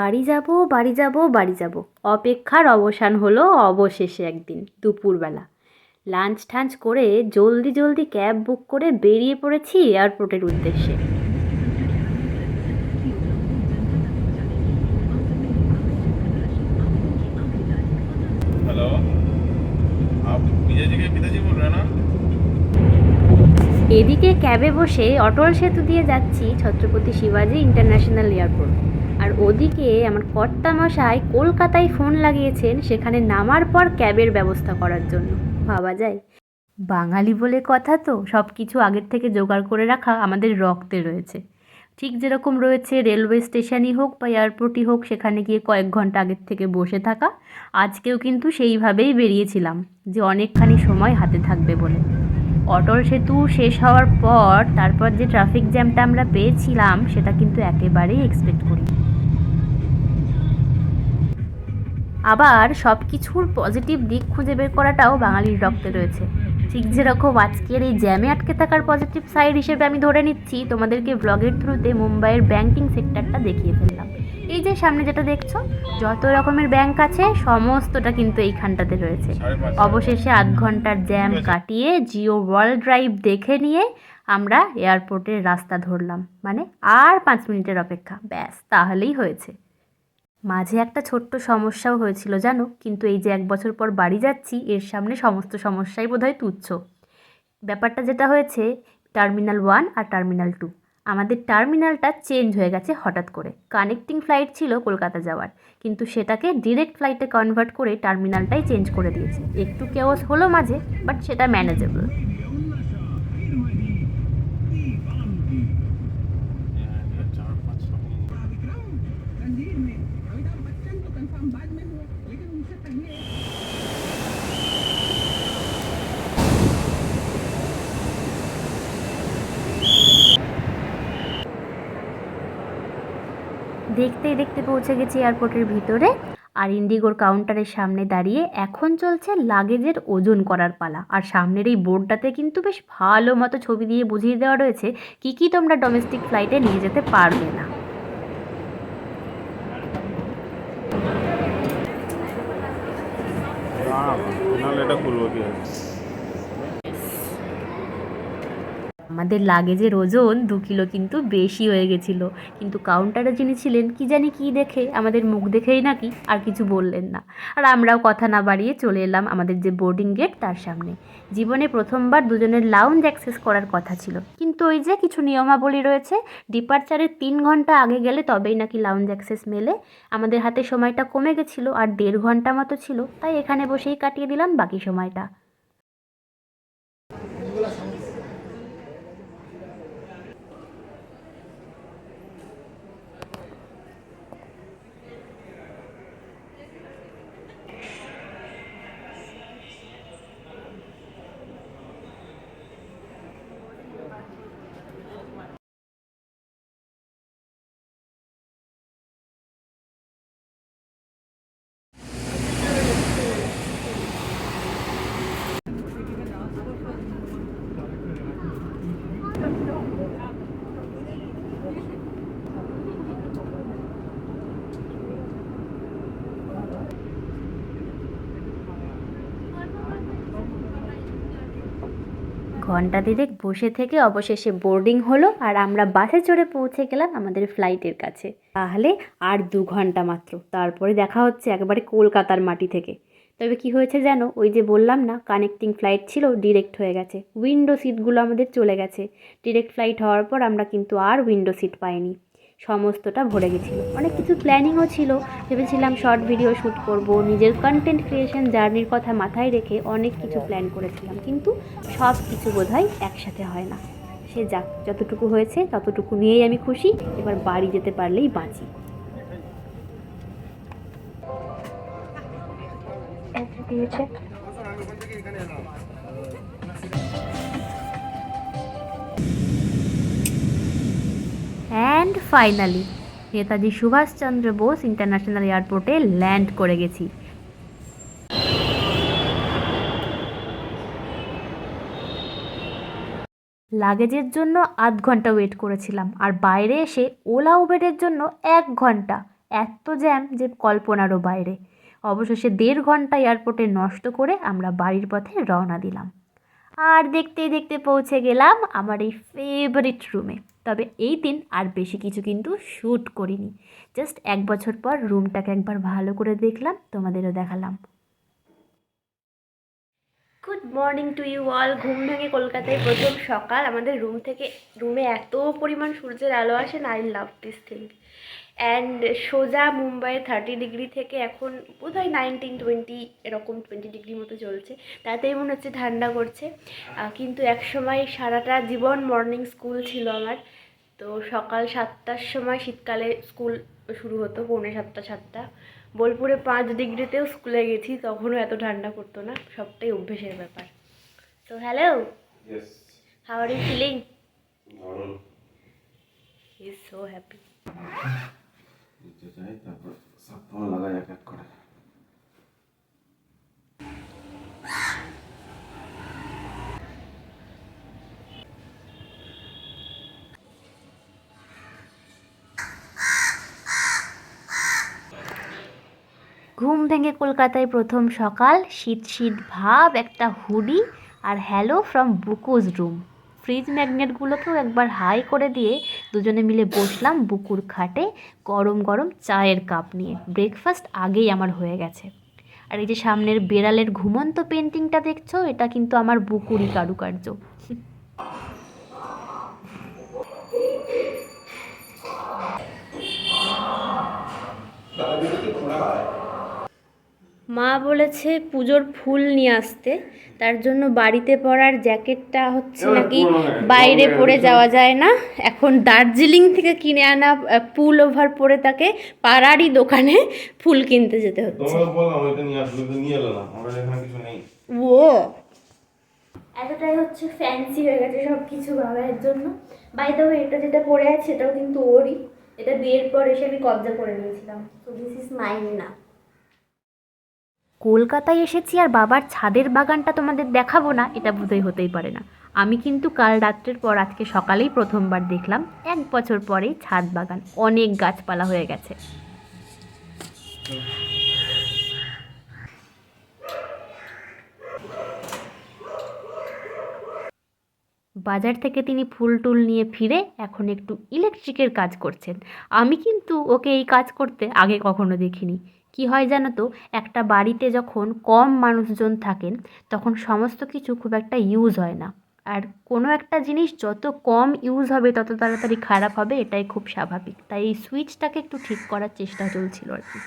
বাড়ি যাব বাড়ি যাব বাড়ি যাব। অপেক্ষার অবসান হলো অবশেষে একদিন দুপুরবেলা। লাঞ্চ ঠাঞ্চ করে জলদি জলদি ক্যাব বুক করে বেরিয়ে পড়েছি এয়ারপোর্টের উদ্দেশ্যে। এদিকে ক্যাবে বসে অটল সেতু দিয়ে যাচ্ছি ছত্রপতি শিবাজি ইন্টারন্যাশনাল এয়ারপোর্ট। ওদিকে আমার কর্তামশাই কলকাতায় ফোন লাগিয়েছেন সেখানে নামার পর ক্যাবের ব্যবস্থা করার জন্য। ভাবা যায়। বাঙালি বলে কথা তো সব কিছু আগের থেকে জোগাড় করে রাখা আমাদের রক্তে রয়েছে। ঠিক যেরকম রয়েছে রেলওয়ে স্টেশনই হোক বা এয়ারপোর্টই হোক, সেখানে গিয়ে কয়েক ঘণ্টা আগের থেকে বসে থাকা। আজকেও কিন্তু সেইভাবেই বেরিয়েছিলাম, যে অনেকখানি সময় হাতে থাকবে বলে। অটল সেতু শেষ হওয়ার পর, তারপর যে ট্রাফিক জ্যামটা আমরা পেয়েছিলাম, সেটা কিন্তু একেবারেই এক্সপেক্ট করি আবার সব কিছুর পজিটিভ দিক খুঁজে বের করাটাও বাঙালির রক্তে রয়েছে। ঠিক যেরকম আজকের এই জ্যামে আটকে থাকার পজিটিভ সাইড হিসেবে আমি ধরে নিচ্ছি তোমাদেরকে ব্লগের থ্রুতে মুম্বাইয়ের ব্যাংকিং সেক্টরটা দেখিয়ে ফেললাম। এই যে সামনে যেটা দেখছ যত রকমের ব্যাংক আছে সমস্তটা কিন্তু এইখানটাতে রয়েছে। অবশেষে আধ ঘণ্টার জ্যাম কাটিয়ে জিও ওয়ার্ল্ড ড্রাইভ দেখে নিয়ে আমরা এয়ারপোর্টের রাস্তা ধরলাম। মানে আর পাঁচ মিনিটের অপেক্ষা। ব্যাস তাহলেই হয়েছে। মাঝে একটা ছোট্ট সমস্যাও হয়েছিল, জানো? কিন্তু এই যে এক বছর পর বাড়ি যাচ্ছি, এর সামনে সমস্ত সমস্যাই বোধহয় তুচ্ছ। ব্যাপারটা যেটা হয়েছে, টার্মিনাল ওয়ান আর টার্মিনাল টু। আমাদের টার্মিনালটা চেঞ্জ হয়ে গেছে হঠাৎ করে। কানেক্টিং ফ্লাইট ছিল কলকাতা যাওয়ার, কিন্তু সেটাকে ডিরেক্ট ফ্লাইটে কনভার্ট করে টার্মিনালটাই চেঞ্জ করে দিয়েছে। একটু কেওস হলো মাঝে বাট সেটা ম্যানেজেবল দেখতেই দেখতে পৌঁছে গেছি এয়ারপোর্টের ভিতরে আর ইন্ডিগোর কাউন্টারের সামনে দাঁড়িয়ে এখন চলছে লাগেজের ওজন করার পালা। আর সামনের এই বোর্ডটাতে কিন্তু বেশ ভালো মতো ছবি দিয়ে বুঝিয়ে দেওয়া রয়েছে কি কি তোমরা ডোমেস্টিক ফ্লাইটে নিয়ে যেতে পারবে না। এটা খুলবো কি আমাদের লাগেজের ওজন দু কিলো কিন্তু বেশি হয়ে গেছিল। কিন্তু কাউন্টারে যিনি ছিলেন, কি জানি কি দেখে, আমাদের মুখ দেখেই নাকি আর কিছু বললেন না। আর আমরাও কথা না বাড়িয়ে চলে এলাম আমাদের যে বোর্ডিং গেট তার সামনে। জীবনে প্রথমবার দুজনের লাউঞ্জ অ্যাক্সেস করার কথা ছিল। কিন্তু ওই যে কিছু নিয়মাবলী রয়েছে ডিপার্চারের তিন ঘণ্টা আগে গেলে তবেই নাকি লাউঞ্জ অ্যাক্সেস মেলে। আমাদের হাতে সময়টা কমে গেছিল, আর দেড় ঘণ্টা মতো ছিল, তাই এখানে বসেই কাটিয়ে দিলাম বাকি সময়টা। ঘণ্টা দিদেক বসে থেকে অবশেষে বোর্ডিং হলো আর আমরা বাসে চড়ে পৌঁছে গেলাম আমাদের ফ্লাইটের কাছে। তাহলে আর দু ঘণ্টা মাত্র। তারপরে দেখা হচ্ছে একেবারে কলকাতার মাটি থেকে। তবে কি হয়েছে জানো? ওই যে বললাম না কানেক্টিং ফ্লাইট ছিল ডিরেক্ট হয়ে গেছে। উইন্ডো সিটগুলো আমাদের চলে গেছে। ডিরেক্ট ফ্লাইট হওয়ার পর আমরা কিন্তু আর উইন্ডো সিট পাইনি। সমস্তটা ভরে গেছিল। অনেক কিছু প্ল্যানিংও ছিল। ভেবেছিলাম শর্ট ভিডিও শ্যুট করব, নিজের কন্টেন্ট ক্রিয়েশন জার্নির কথা মাথায় রেখে অনেক কিছু প্ল্যান করেছিলাম। কিন্তু সব কিছু বোধহয় একসাথে হয় না। সে যাক, যতটুকু হয়েছে, ততটুকু নিয়েই আমি খুশি। এবার বাড়ি যেতে পারলেই বাঁচি। দিয়েছে and finally Netaji Subhash Chandra Bose international এয়ারপোর্টে ল্যান্ড করে গেছি। লাগেজের জন্য আধ ঘণ্টা ওয়েট করেছিলাম, আর বাইরে এসে ওলা উবেরের জন্য এক ঘণ্টা। এত জ্যাম যে কল্পনারও বাইরে। অবশেষে দেড় ঘণ্টা এয়ারপোর্টে নষ্ট করে আমরা বাড়ির পথে রওনা দিলাম। আর দেখতে দেখতে পৌঁছে গেলাম আমার এই ফেভারিট রুমে তবে এই দিন আর বেশি কিছু কিন্তু শ্যুট করিনি। জাস্ট এক বছর পর রুমটাকে একবার ভালো করে দেখলাম, তোমাদেরও দেখালাম। Good morning to you all ঘুম ভেঙে কলকাতায় প্রথম সকাল। আমাদের রুম থেকে রুমে এত পরিমাণ সূর্যের আলো আসে I love this thing and সোজা মুম্বাইয়ের থার্টি ডিগ্রি থেকে এখন বোধহয় নাইনটিন টোয়েন্টি এরকম টোয়েন্টি ডিগ্রি মতো চলছে। তাতেই মনে হচ্ছে ঠান্ডা করছে। কিন্তু এক সময় সারাটা জীবন মর্নিং স্কুল ছিল আমার। তো সকাল সাতটার সময় শীতকালে স্কুল শুরু হতো পৌনে সাতটা সাতটা। বোলপুরে পাঁচ ডিগ্রিতেও স্কুলে গেছি তখনও এত ঠান্ডা করতো না। সবটাই অভ্যেসের ব্যাপার। তো hello. How are you feeling is so happy ঘুম ভেঙে কলকাতায় প্রথম সকাল, শীত শীত ভাব, একটা hoodie R hello from Buku's room fridge ম্যাগনেটগুলোকেও একবার হাই করে দিয়ে দুজনে মিলে বসলাম বুকুর খাটে গরম গরম চায়ের কাপ নিয়ে। ব্রেকফাস্ট আগেই আমার হয়ে গেছে। আর এই যে সামনের বেড়ালের ঘুমন্ত পেন্টিংটা দেখছ, এটা কিন্তু আমার বুকুরই কারুকার্য। মা বলেছে পুজোর ফুল নিয়ে আসতে তার জন্য বাড়িতে পরার জ্যাকেটটা হচ্ছে নাকি বাইরে পরে যাওয়া যায় না। এখন দার্জিলিং থেকে কিনে আনা পুল ওভার পরে তাকে পাড়ারই দোকানে ফুল কিনতে যেতে হচ্ছে। ও। এতটাই হচ্ছে ফ্যান্সি হয়ে গেছে সব কিছু বাবার জন্য বাই দ্য এটা যেটা পরে আছে এটাও কিন্তু ওরই। এটা বিয়ের পর এসে আমি কবজা করে নিয়েছিলাম। তো দিস ইজ মাইন না। কলকাতায় এসেছি আর বাবার ছাদের বাগানটা তোমাদের দেখাবো না, এটা বোধহয় হতেই পারে না। আমি কিন্তু কাল রাত্রের পর, আজকে সকালেই প্রথমবার দেখলাম, এক বছর পরে ছাদ বাগান, অনেক গাছপালা হয়ে গেছে। বাজার থেকে তিনি ফুল টুল নিয়ে ফিরে এখন একটু ইলেকট্রিকের কাজ করছেন। আমি কিন্তু ওকে এই কাজ করতে আগে কখনো দেখিনি। কি হয় জানো তো, একটা বাড়িতে যখন কম মানুষজন থাকেন, তখন সমস্ত কিছু খুব একটা ইউজ হয় না। আর কোনো একটা জিনিস যত কম ইউজ হবে, তত তাড়াতাড়ি খারাপ হবে, এটাই খুব স্বাভাবিক। তাই এই সুইচটাকে একটু ঠিক করার চেষ্টা চলছিল আর কি।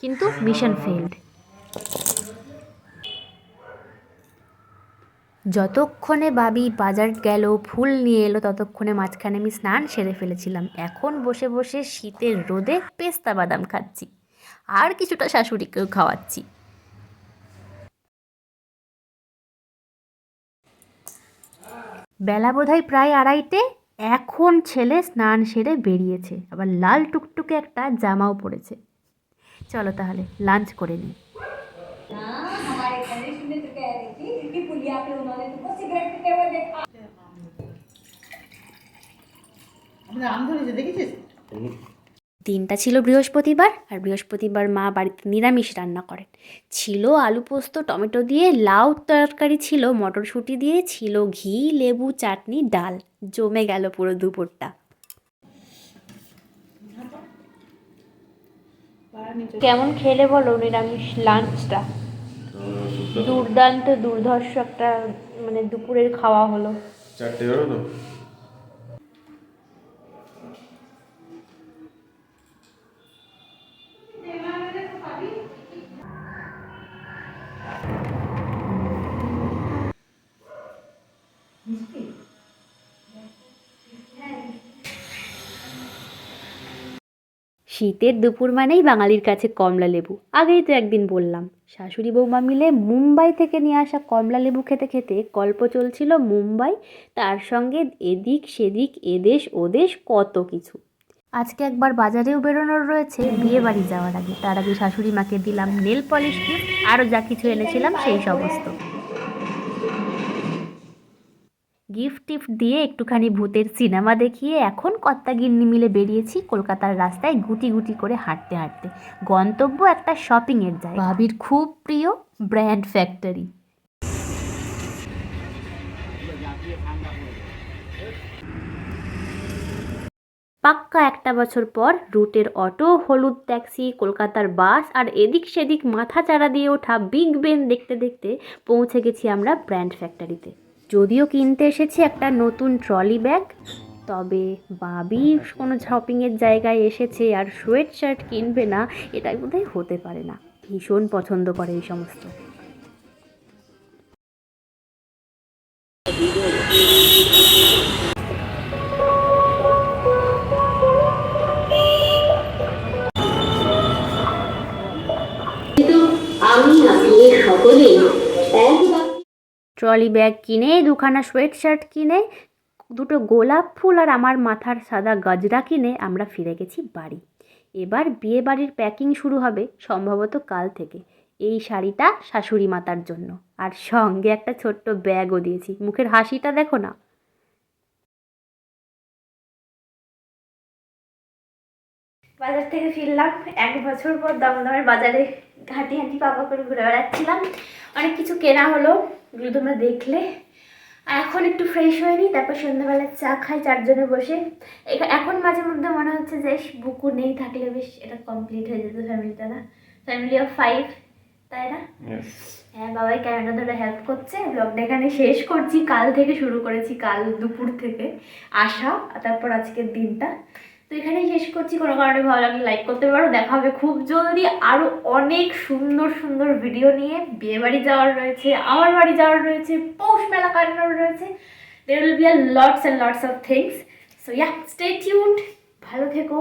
কিন্তু মিশন ফেল্ড যতক্ষণে বাবি বাজার গেল, ফুল নিয়ে এলো, ততক্ষণে মাঝখানে আমি স্নান সেরে ফেলেছিলাম। এখন বসে বসে শীতের রোদে পেস্তা বাদাম খাচ্ছি। আর কিছুটা শাশুড়িকেও খাওয়াচ্ছি। বেলা বোধহয় প্রায় আড়াইটে, এখন ছেলে স্নান সেরে বেরিয়েছে। আবার লাল টুকটুকে একটা জামাও পরেছে। চলো তাহলে লাঞ্চ করে নিই। দিনটা ছিল বৃহস্পতিবার আর বৃহস্পতিবার মা বাড়িতে নিরামিষ রান্না করেন। ছিল আলু পোস্ত, টমেটো দিয়ে, লাউ তরকারি ছিল, মটরশুঁটি দিয়ে, ছিল ঘি, লেবু, চাটনি, ডাল। জমে গেল পুরো দুপুরটা। কেমন খেলে বলো নিরামিষ লাঞ্চটা? দুর্দান্ত। দুর্ধর্ষ একটা মানে দুপুরের খাওয়া হলো। চারটে বেরো তো শীতের দুপুর মানেই বাঙালির কাছে কমলা লেবু। আগেই তো একদিন বললাম, শাশুড়ি বৌমা মিলে মুম্বাই থেকে নিয়ে আসা কমলা লেবু খেতে খেতে গল্প চলছিল মুম্বাই, তার সঙ্গে এদিক সেদিক, এদেশ ওদেশ কত কিছু। আজকে একবার বাজারেও বেরোনোর রয়েছে বিয়ে বাড়ি যাওয়ার আগে। তার আগে শাশুড়ি মাকে দিলাম নেল পলিশ আরও যা কিছু এনেছিলাম সেই সমস্ত। গিফট টিফট দিয়ে একটুখানি ভূতের সিনেমা দেখিয়ে এখন কর্তা গিন্নি মিলে বেরিয়েছি কলকাতার রাস্তায় গুটি গুটি করে হাঁটতে হাঁটতে। গন্তব্য একটা শপিংয়ের জায়গা। ভাবির খুব প্রিয় ব্র্যান্ড ফ্যাক্টরি। পাক্কা একটা বছর পর রুটের অটো, হলুদ ট্যাক্সি, কলকাতার বাস আর এদিক সেদিক মাথা চারা দিয়ে ওঠা বিগ বেন দেখতে দেখতে পৌঁছে গেছি আমরা ব্র্যান্ড ফ্যাক্টরিতে। যদিও কিনতে এসেছি একটা নতুন ট্রলি ব্যাগ, তবে বাবি কোনো শপিংয়ের জায়গায় এসেছে আর সোয়েট শার্ট কিনবে না, এটাই বোধহয় হতে পারে না। ভীষণ পছন্দ করে এই সমস্ত। ট্রলি ব্যাগ কিনে, দুখানা সোয়েট শার্ট কিনে, দুটো গোলাপ ফুল আর আমার মাথার সাদা গজরা কিনে আমরা ফিরে গেছি বাড়ি। এবার বিয়ে বাড়ির প্যাকিং শুরু হবে সম্ভবত কাল থেকে। এই শাড়িটা শাশুড়ি মাতার জন্য। আর সঙ্গে একটা ছোট্ট ব্যাগও দিয়েছি। মুখের হাসিটা দেখো না। বাজার থেকে ফিরলাম। এক বছর পর দমদমের বাজারে হাঁটি হাঁটি পাপা করে ঘুরে বেড়াচ্ছিলাম। অনেক কিছু কেনা হলো এগুলো তোমরা দেখলে। আর এখন একটু ফ্রেশ হয়ে নিই তারপর সন্ধ্যাবেলা চা খাই চারজনে বসে। এখা- এখন মাঝে মধ্যে মনে হচ্ছে যে বুকু নেই থাকলে বেশ এটা কমপ্লিট হয়ে যেত ফ্যামিলিটা না? ফ্যামিলি অফ ফাইভ তাই না? হ্যাঁ বাবাই ক্যামেরা ধরে হেল্প করছে। ব্লগটা এখানে শেষ করছি। কাল থেকে শুরু করেছি কাল দুপুর থেকে আসা আর তারপর আজকের দিনটা। তো এখানেই শেষ করছি। কোনো কারণে ভালো লাগলে লাইক করতে পারো। দেখা হবে খুব জলদি আরও অনেক সুন্দর সুন্দর ভিডিও নিয়ে। বিয়ে বাড়ি যাওয়ার রয়েছে, আমার বাড়ি যাওয়ার রয়েছে, পৌষ মেলা কাটানোর রয়েছে। There will be R lots and lots of things so yeah stay tuned ভালো থেকো।